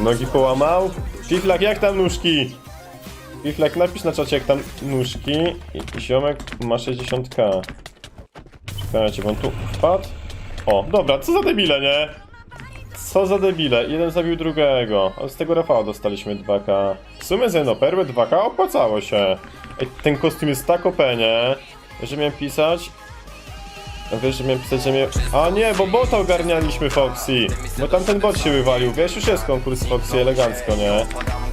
Nogi połamał. Fiflak, jak tam nóżki? Fiflak, napisz na czacie jak tam nóżki. I ziomek ma 60k. Czekajcie, bo on tu wpadł. O, dobra, co za debile, nie? Co za debile, jeden zabił drugiego. A z tego Rafała dostaliśmy 2k. W sumie za jedno perłę 2k opłacało się. Ej, ten kostium jest tak OP, nie? Że miałem pisać... A Wiesz, że miałem pisać, że mnie... A nie, bo bota ogarnialiśmy Foxy. Bo tamten bot się wywalił. Wiesz, już jest konkurs Foxy elegancko, nie?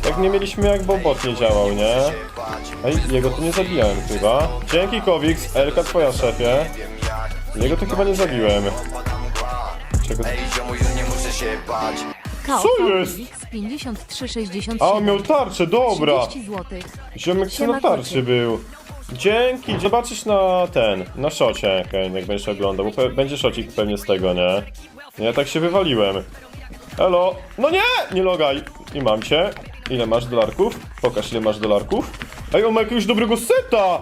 Tak nie mieliśmy jak bo bot nie działał, nie? Ej, jego tu nie zabijałem chyba. Dzięki Kowix, Elka twoja szefie. Jego to chyba nie zabiłem. Czego... Co jest? 53,67. A, on miał tarczę, dobra. 30 złotych. Ziomek co na tarczy był. Dzięki, zobaczysz na ten, na szocie, okay, jak będziesz oglądał, bo pe będzie szocik pewnie z tego, nie? Ja tak się wywaliłem. Elo, no nie, nie logaj. I mam cię. Ile masz dolarków? Pokaż ile masz dolarków. Ej, on ma jakiegoś dobrego seta!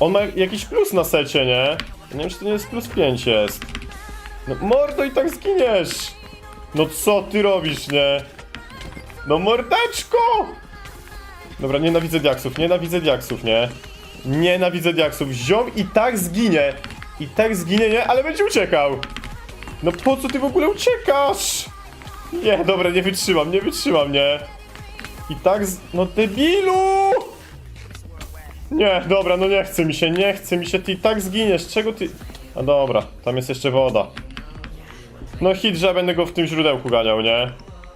On ma jakiś plus na secie, nie? Nie wiem, czy to nie jest plus 5 jest. No mordo i tak zginiesz! No co ty robisz, nie? No mordeczko! Dobra, nienawidzę diaksów, nienawidzę diaksów, nie? Nienawidzę diaksów. Ziom i tak zginie. I tak zginie, nie? Ale będzie uciekał. No po co ty w ogóle uciekasz? Nie, dobra, nie wytrzymam, nie wytrzymam, nie? I tak z... No debilu! Nie, dobra, no nie chce mi się, nie chce mi się, ty i tak zginiesz, czego ty... A dobra, tam jest jeszcze woda. No hit, że ja będę go w tym źródełku ganiał, nie?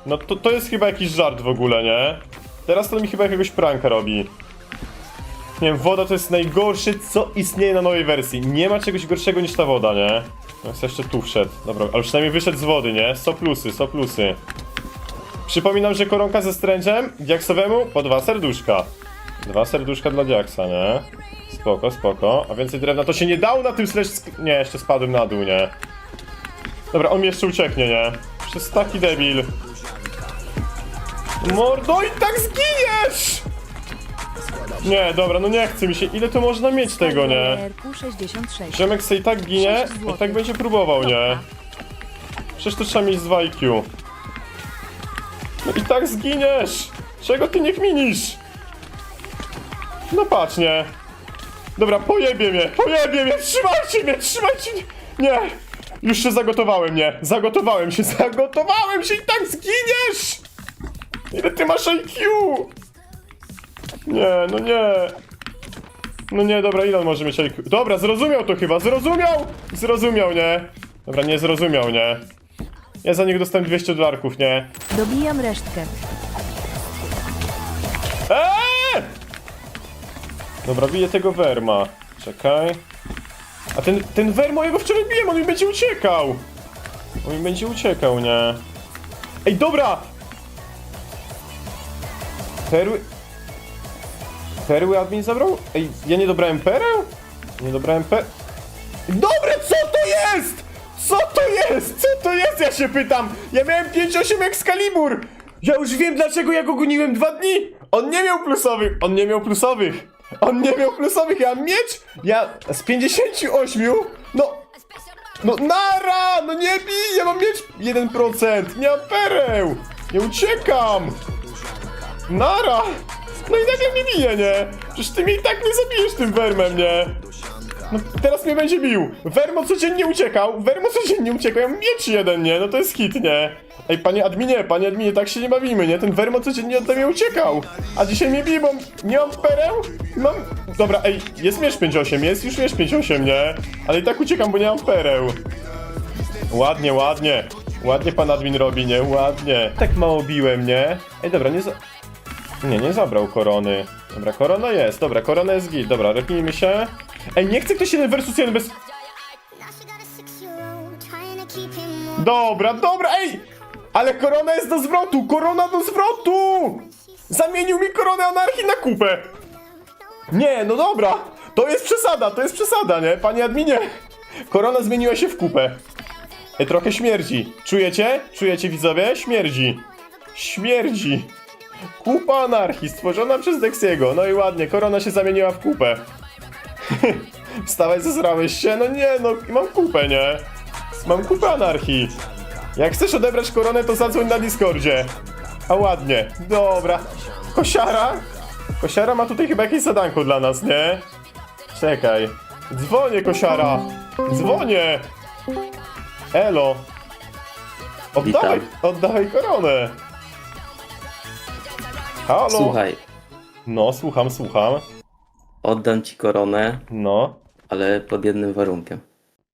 No to, to jest chyba jakiś żart w ogóle, nie? Teraz to mi chyba jakiegoś pranka robi. Nie wiem, woda to jest najgorsze, co istnieje na nowej wersji. Nie ma czegoś gorszego niż ta woda, nie? Jest jeszcze tu wszedł. Dobra, ale przynajmniej wyszedł z wody, nie? 100 plusy, 100 plusy. Przypominam, że koronka ze stręczem diaksowemu po dwa serduszka. Dwa serduszka dla diaksa, nie? Spoko, spoko. A więcej drewna to się nie dało na tym sk- Nie, jeszcze spadłem na dół, nie? Dobra, on mi jeszcze ucieknie, nie? Przez taki debil. Mordo i tak zginiesz! Nie, dobra, no nie chce mi się. Ile to można mieć tego, nie? RQ 66. Ziomek se i tak ginie, Sześć i złotych. tak będzie próbował, nie? Przecież to trzeba mieć z 2 IQ. No i tak zginiesz! Czego ty nie kminisz? No patrz, nie? Dobra, pojebie mnie, pojebie mnie, trzymajcie mnie, trzymajcie mnie! Nie! Już się zagotowałem, nie? Zagotowałem się, zagotowałem się i tak zginiesz! Ile ty masz IQ? Nie, no nie. No nie, dobra, ile on może mieć IQ? Dobra, zrozumiał to chyba, zrozumiał! Zrozumiał, nie? Dobra, nie zrozumiał, nie? Ja za niego dostałem 200 dolarków, nie? Dobijam resztkę. Eee! Dobra, biję tego Werma. Czekaj. A ten, ten Wermo, jego wczoraj biłem, on mi będzie uciekał! On mi będzie uciekał, nie? Ej, dobra! Perły... Perły admin zabrał? Ej, ja nie dobrałem pereł? Nie dobrałem pe... Dobre, co to jest? Co to jest? Co to jest? Ja się pytam. Ja miałem 5-8 Excalibur. Ja już wiem, dlaczego ja go goniłem dwa dni. On nie miał plusowych. On nie miał plusowych. On nie miał plusowych. Ja mam. Ja z 58. No. No nara! No nie bij! Ja mam miecz 1%. Nie mam pereł. Nie uciekam. Nara! No i nagle mnie bije, nie? Przecież ty mnie i tak nie zabijesz tym wermem, nie? No teraz mnie będzie bił. Wermo codziennie uciekał. Wermo codziennie uciekał. Ja mam miecz jeden, nie? No to jest hit, nie? Ej, panie adminie, panie adminie, tak się nie bawimy, nie? Ten Wermo codziennie ode mnie uciekał. A dzisiaj mnie bije, bo nie mam pereł? Mam... Dobra, ej, jest miecz 5-8, jest już miecz 5-8, nie? Ale i tak uciekam, bo nie mam pereł. Ładnie, ładnie. Ładnie pan admin robi, nie? Ładnie. Tak mało biłem, nie? Ej, dobra, nie za... Nie, nie zabrał korony. Dobra, korona jest, dobra, korona jest git. Dobra, repnijmy się. Ej, nie chcę ktoś jeden versus jeden bez... Dobra, dobra, ej! Ale korona jest do zwrotu! Korona do zwrotu! Zamienił mi koronę anarchii na kupę! Nie, no dobra! To jest przesada, to jest przesada, nie? Panie adminie! Korona zmieniła się w kupę. Ej, trochę śmierdzi. Czujecie? Czujecie, widzowie? Śmierdzi. Śmierdzi. Kupa anarchii stworzona przez Dexiego. No i ładnie, korona się zamieniła w kupę. Wstawaj, zesrałeś się? No nie, no mam kupę, nie? Mam kupę anarchii. Jak chcesz odebrać koronę, to zadzwoń na Discordzie. A ładnie. Dobra. Kosiara? Kosiara ma tutaj chyba jakieś zadanko dla nas, nie? Czekaj. Dzwonię, Kosiara. Dzwonię. Elo. Oddawaj, oddawaj koronę. Halo. Słuchaj, No, słucham, słucham. oddam ci koronę, No. ale pod jednym warunkiem.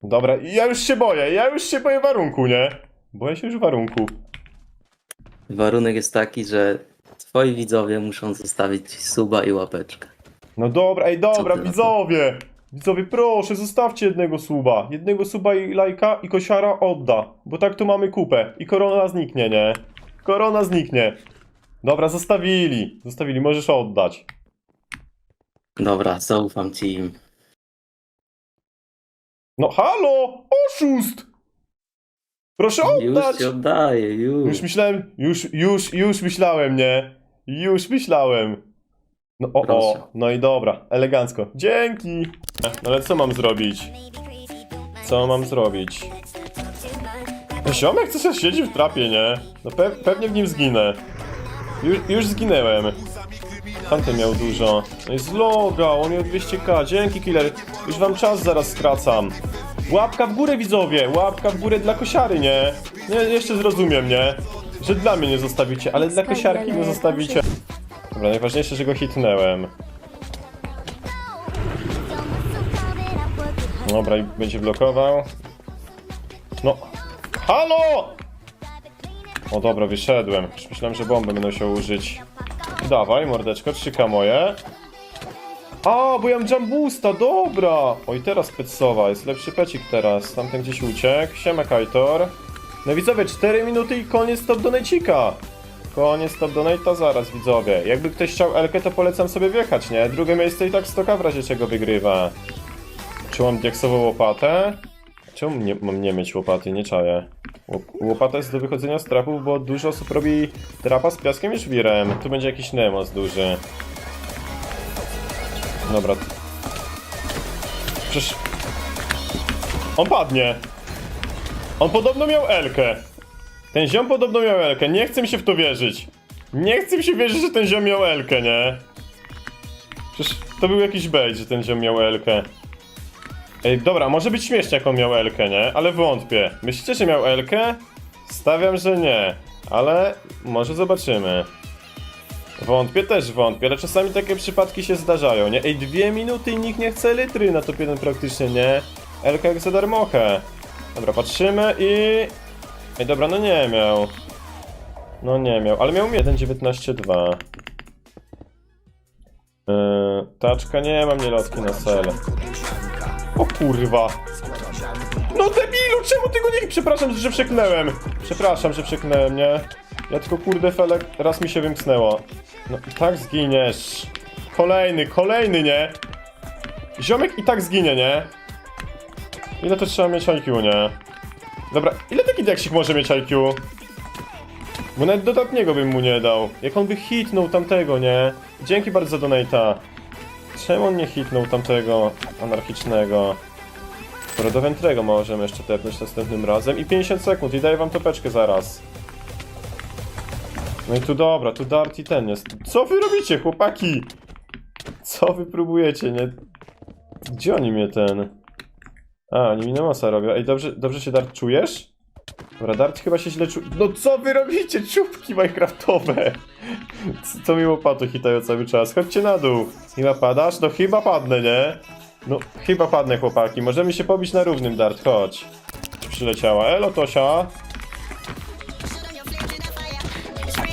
Dobra, ja już się boję, ja już się boję warunku, nie? Boję się już warunku. Warunek jest taki, że twoi widzowie muszą zostawić ci suba i łapeczkę. No dobra, ej, dobra, Co ty na to? widzowie! Widzowie, proszę, zostawcie jednego suba. Jednego suba i lajka i kosiara odda. Bo tak tu mamy kupę. I korona zniknie, nie? Korona zniknie. Dobra, zostawili. Zostawili, możesz oddać. Dobra, zaufam ci im. No halo! Oszust! Proszę Już oddać! ci oddaję, już. Już myślałem, już, już, już myślałem, nie? Już myślałem. No o, Proszę. o, no i dobra, elegancko. Dzięki! No ale co mam zrobić? Co mam zrobić? Ziomek co sobie siedzi w trapie, nie? No pe pewnie w nim zginę. Już, już zginęłem. Tamten miał dużo. No i zlogał, on miał 200k. Dzięki, killer. Już wam czas zaraz skracam. Łapka w górę, widzowie! Łapka w górę dla kosiary, nie? Nie, jeszcze zrozumiem, nie? Że dla mnie nie zostawicie, ale dla kosiarki nie zostawicie. Dobra, najważniejsze, że go hitnęłem. Dobra, i będzie blokował. No. Halo! O dobra, wyszedłem. Już myślałem, że bombę będę musiał użyć. Dawaj, mordeczko, trzyka moje. A, bo ja mam jambusta, dobra! Oj, teraz petsowa, jest lepszy pecik teraz. Tamten gdzieś uciekł. Siema, Kajtor. No widzowie, 4 minuty i koniec top donajcika. Koniec top donate'a zaraz, widzowie. Jakby ktoś chciał Elkę, to polecam sobie wjechać, nie? Drugie miejsce i tak stoka w razie czego wygrywa. Czy mam diaksową łopatę? Czemu nie, mam nie mieć łopaty? Nie czaję. Łop- Łopata jest do wychodzenia z trapów, bo dużo osób robi trapa z piaskiem i żwirem. Tu będzie jakiś Nemos duży. Dobra. Przecież... On padnie. On podobno miał Elkę. Ten ziom podobno miał Elkę. Nie chcę mi się w to wierzyć. Nie chcę mi się wierzyć, że ten ziom miał Elkę, nie? Przecież to był jakiś bait, że ten ziom miał Elkę. Ej, dobra, może być śmiesznie, jak on miał Elkę, nie? Ale wątpię. Myślicie, że miał Elkę? Stawiam, że nie. Ale może zobaczymy. Wątpię też wątpię, ale czasami takie przypadki się zdarzają, nie? Ej, dwie minuty i nikt nie chce litry na top 1 praktycznie, nie? Elka jak za darmochę. Dobra, patrzymy i... Ej, dobra, no nie miał. No nie miał, ale miał 1.19.2. Yy, taczka nie mam, nie lotki na cel. O kurwa. No debilu, czemu ty go nie... Przepraszam, że przeknęłem. Przepraszam, że przeknęłem, nie? Ja tylko kurde felek, raz mi się wymknęło. No i tak zginiesz. Kolejny, kolejny, nie? Ziomek i tak zginie, nie? Ile to trzeba mieć IQ, nie? Dobra, ile taki diaksik może mieć IQ? Bo nawet dodatniego bym mu nie dał. Jak on by hitnął tamtego, nie? Dzięki bardzo za donata. Czemu on nie hitnął tamtego anarchicznego? Dobra, do Ventrego możemy jeszcze tepnąć następnym razem. I 50 sekund i daję wam topeczkę zaraz. No i tu dobra, tu Dart i ten jest. Co wy robicie, chłopaki? Co wy próbujecie, nie? Gdzie oni mnie ten... A, oni mi Nemosa robią. Ej, dobrze, dobrze się Dart czujesz? Dobra, Dart chyba się źle czuje. No co wy robicie, czubki minecraftowe? Co, co mi łopato hitają cały czas? Chodźcie na dół. Chyba padasz? No chyba padnę, nie? No, chyba padnę, chłopaki. Możemy się pobić na równym, Dart, chodź. Przyleciała. Elo, Tosia.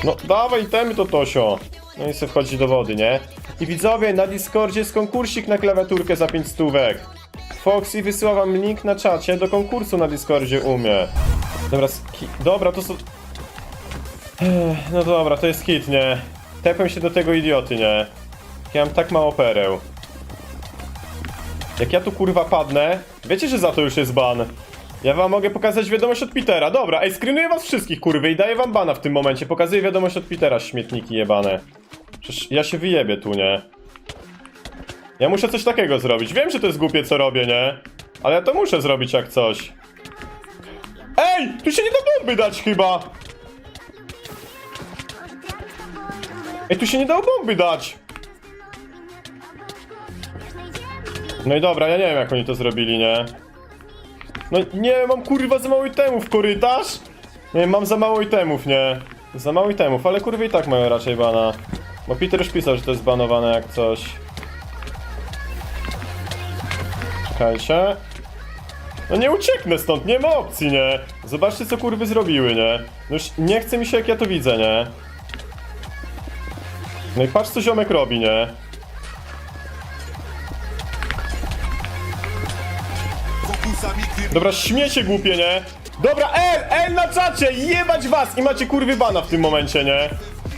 No, dawaj, temy to, Tosio. No i se wchodzi do wody, nie? I widzowie, na Discordzie jest konkursik na klawiaturkę za 5 stówek. Foxy wysyła wam link na czacie do konkursu na Discordzie umie. Dobra. Dobra, to są... No dobra, to jest hit, nie? Tepłem się do tego idioty, nie? Ja mam tak mało pereł. Jak ja tu kurwa padnę, wiecie, że za to już jest ban. Ja wam mogę pokazać wiadomość od Petera. Dobra, ej, screenuję was wszystkich, kurwy, i daję wam bana w tym momencie. Pokazuję wiadomość od Petera, śmietniki jebane. Przecież ja się wyjebię tu, nie? Ja muszę coś takiego zrobić. Wiem, że to jest głupie, co robię, nie? Ale ja to muszę zrobić jak coś. Ej, tu się nie da bomby dać chyba. Ej, tu się nie dało bomby dać. No i dobra, ja nie wiem jak oni to zrobili, nie? No nie, mam kurwa za mało itemów, korytarz? Nie, mam za mało itemów, nie? Za mało itemów, ale kurwy i tak mają raczej bana. Bo Peter już pisał, że to jest banowane jak coś. Czekajcie. No nie ucieknę stąd, nie ma opcji, nie? Zobaczcie co kurwy zrobiły, nie? No już nie chce mi się jak ja to widzę, nie? No i patrz co ziomek robi, nie? Dobra, śmiecie głupie, nie? Dobra, L, L na czacie, jebać was! I macie kurwy bana w tym momencie, nie?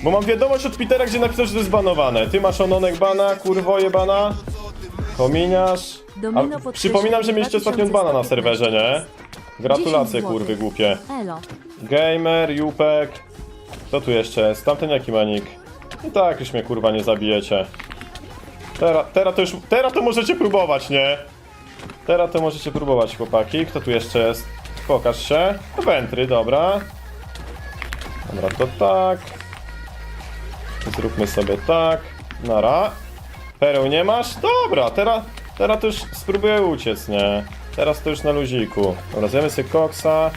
Bo mam wiadomość od Petera, gdzie napisał, że to jest banowane. Ty masz ononek bana, kurwo jebana. Kominiarz. Domino A, przypominam, że mieliście ostatnio bana na 2115. serwerze, nie? Gratulacje, 10 kurwy głupie. Elo. Gamer, Jupek. Kto tu jeszcze jest? Tamten jaki manik? I tak już mnie kurwa nie zabijecie. Teraz, teraz to już, teraz to możecie próbować, nie? Teraz to możecie próbować, chłopaki. Kto tu jeszcze jest? Pokaż się. Wentry, dobra. Dobra, to tak. Zróbmy sobie tak. Nara. Pereł nie masz? Dobra, teraz, teraz to już spróbuję uciec, nie? Teraz to już na luziku. Dobra, zjemy sobie koksa.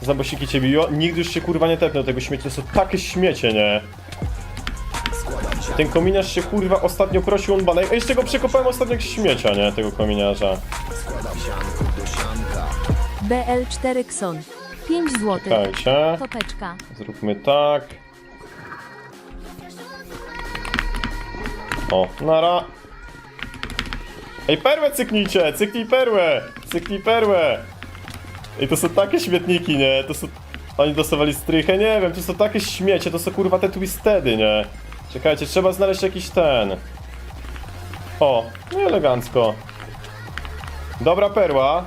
Zabosiki cię. Nigdy już się kurwa nie tepnę do tego śmieci. To są takie śmiecie, nie? Ten kominiarz się kurwa ostatnio prosił on bana. Ja jeszcze go przekopałem ostatnio jak śmiecia, nie? Tego kominiarza. BL4 Xon. 5 zł. Czekajcie. Zróbmy tak. O, nara. Ej, perłę cyknijcie! Cyknij perłę! Cyknij perłę! Ej, to są takie śmietniki, nie? To są... Oni dostawali strychę? Nie wiem, to są takie śmiecie, to są kurwa te twistedy, nie? Czekajcie, trzeba znaleźć jakiś ten... O, no i elegancko. Dobra perła.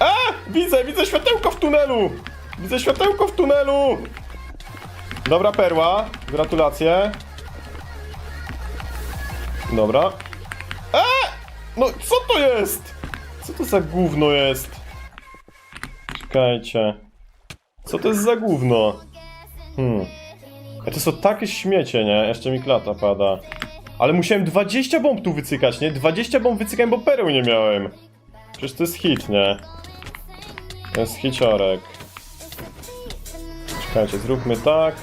A! Widzę, widzę światełko w tunelu! Widzę światełko w tunelu! Dobra perła, gratulacje. Dobra. A! No co to jest? Co to za gówno jest? Czekajcie. Co to jest za gówno? Hmm. A to są takie śmiecie, nie? Jeszcze mi klata pada. Ale musiałem 20 bomb tu wycykać, nie? 20 bomb wycykałem, bo pereł nie miałem. Przecież to jest hit, nie? To jest hiciorek. Czekajcie, zróbmy tak.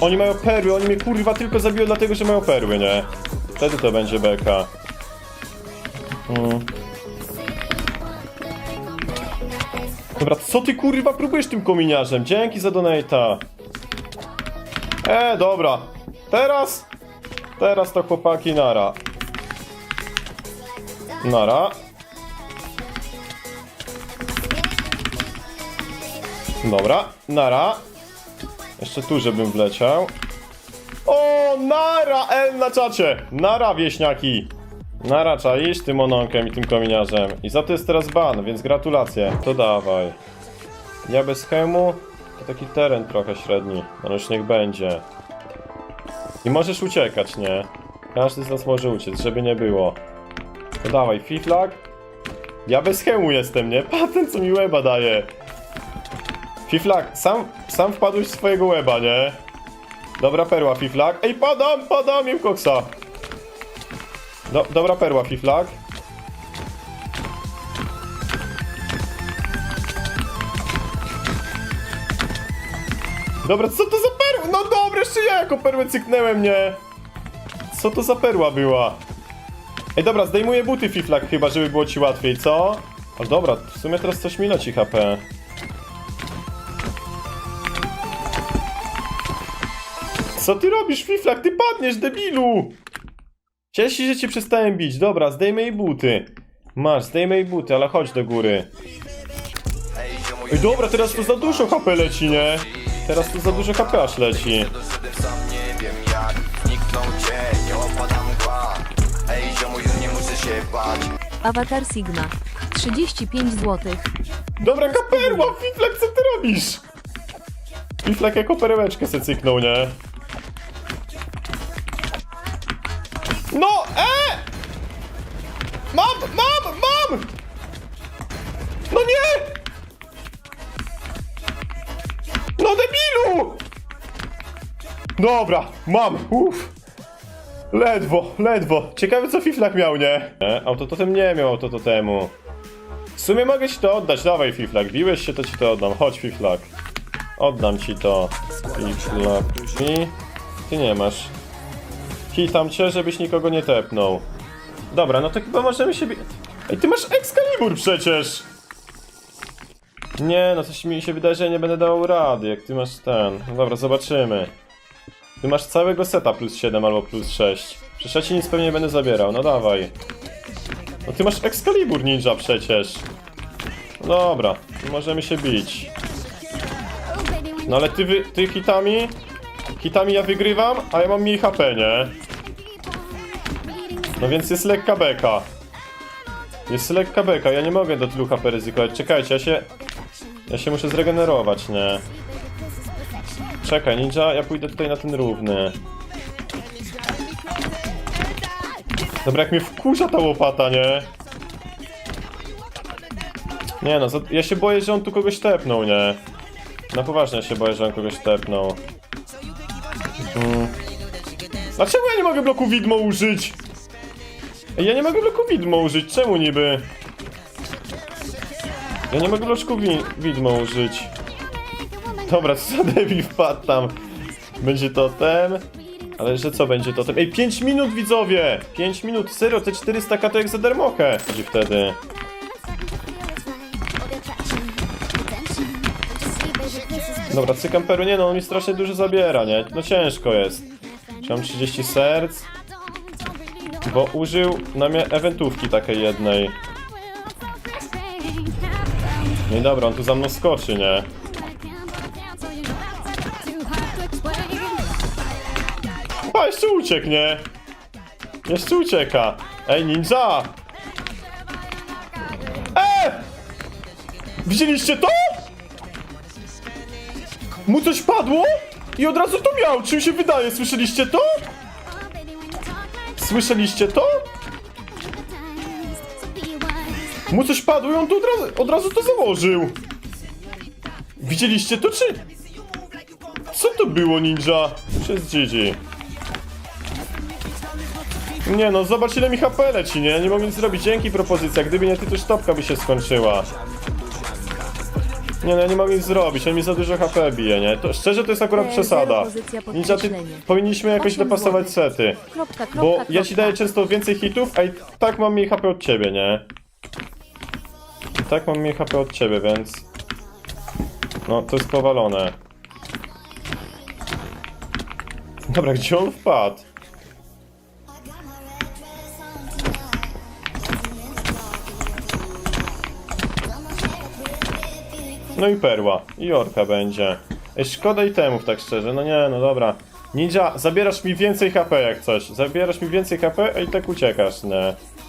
Oni mają perły, oni mnie kurwa tylko zabiją dlatego, że mają perły, nie? Wtedy to będzie beka. Mm. Dobra, co ty kurwa próbujesz tym kominiarzem? Dzięki za donata. E, dobra. Teraz? Teraz to chłopaki nara. Nara. Dobra, nara. Jeszcze tu, żebym wleciał. O, nara! L na czacie! Nara, wieśniaki! Nara, czaisz tym mononkiem i tym kominiarzem. I za to jest teraz ban, więc gratulacje. To dawaj. Ja bez hełmu to taki teren trochę średni. No już niech będzie. I możesz uciekać, nie? Każdy z nas może uciec, żeby nie było. To dawaj, fiflag. Ja bez hełmu jestem, nie? Patent co mi łeba daje. Fiflag, sam, sam wpadłeś w swojego łeba, nie? Dobra perła, fiflag. Ej, padam, padam, jem koksa. Do, dobra perła, fiflag. Dobra, co to za perła? No dobra, jeszcze ja jako perłę cyknęłem, nie? Co to za perła była? Ej, dobra, zdejmuję buty, Fiflak, chyba, żeby było ci łatwiej, co? O, dobra, w sumie teraz coś mi leci HP. Co ty robisz, Fiflak? Ty padniesz, debilu! Cieszę się, że cię przestałem bić. Dobra, zdejmę jej buty. Masz, zdejmę jej buty, ale chodź do góry. Ej, dobra, teraz to za dużo HP leci, nie? Teraz to za dużo HP aż leci. Sigma. 35 zł. Dobra, kaperła! Fiflak, co ty robisz? Fiflak jako perełeczkę se cyknął, nie? No, e! Mam, mam, mam! No nie! No debilu! Dobra, mam, uff. Ledwo, ledwo. Ciekawe co Fiflak miał, nie? E, autototem nie miał autototemu. W sumie mogę ci to oddać, dawaj Fiflak. Biłeś się, to ci to oddam. Chodź Fiflak. Oddam ci to. Fiflak. Ty nie masz. Hitam cię, żebyś nikogo nie tepnął. Dobra, no to chyba możemy się... Ej, ty masz Excalibur przecież! Nie, no coś mi się wydaje, że nie będę dał rady, jak ty masz ten. No dobra, zobaczymy. Ty masz całego seta plus 7 albo plus 6. Przecież ja ci nic pewnie nie będę zabierał, no dawaj. No ty masz Excalibur Ninja przecież. No dobra, możemy się bić. No ale ty, wy, ty hitami... Hitami ja wygrywam, a ja mam mniej HP, nie? No więc jest lekka beka. Jest lekka beka, ja nie mogę do tylu HP ryzykować. Czekajcie, ja się... Ja się muszę zregenerować, nie? Czekaj, ninja, ja pójdę tutaj na ten równy. Dobra, jak mnie wkurza ta łopata, nie? Nie no, ja się boję, że on tu kogoś tepnął, nie? Na poważnie się boję, że on kogoś tepnął. Hmm. Dlaczego ja nie mogę bloku widmo użyć? Ej, ja nie mogę bloku widmo użyć, czemu niby? Ja nie mogę bloczku wi widmo użyć. Dobra, co za debil wpadł tam. Będzie totem. Ale że co będzie totem? Ej, 5 minut widzowie! 5 minut, serio, te 400 k to jak za darmochę. Będzie wtedy. Dobra, cykam peru, nie no, on mi strasznie dużo zabiera, nie? No ciężko jest. Mam 30 serc? Bo użył na mnie eventówki takiej jednej. No i dobra, on tu za mną skoczy, nie? A, jeszcze uciekł, nie? Jeszcze ucieka. Ej, ninja! E! Widzieliście to? Mu coś padło? I od razu to miał. Czym się wydaje? Słyszeliście to? Słyszeliście to? Mu coś padło i on od razu, od razu to założył. Widzieliście to czy... Co to było, ninja? Przez GG. Nie no, zobacz ile mi HP leci, nie? Nie mogę nic zrobić. Dzięki propozycja. Gdyby nie ty, to sztopka by się skończyła. Nie no, ja nie mogę nic zrobić. On mi za dużo HP bije, nie? To, szczerze, to jest akurat E, przesada. zero pozycja Ninja, ty powinniśmy jakoś Osiem dopasować złotych. sety. Kropka, kropka, Bo ja ci daję często więcej hitów, a i tak mam mniej HP od ciebie, nie? I tak mam mniej HP od ciebie, więc... No, to jest powalone. Dobra, gdzie on wpadł? No i perła. I orka będzie. Ej, szkoda itemów, tak szczerze. No nie, no dobra. Ninja, zabierasz mi więcej HP jak coś. Zabierasz mi więcej HP, a i tak uciekasz, nie?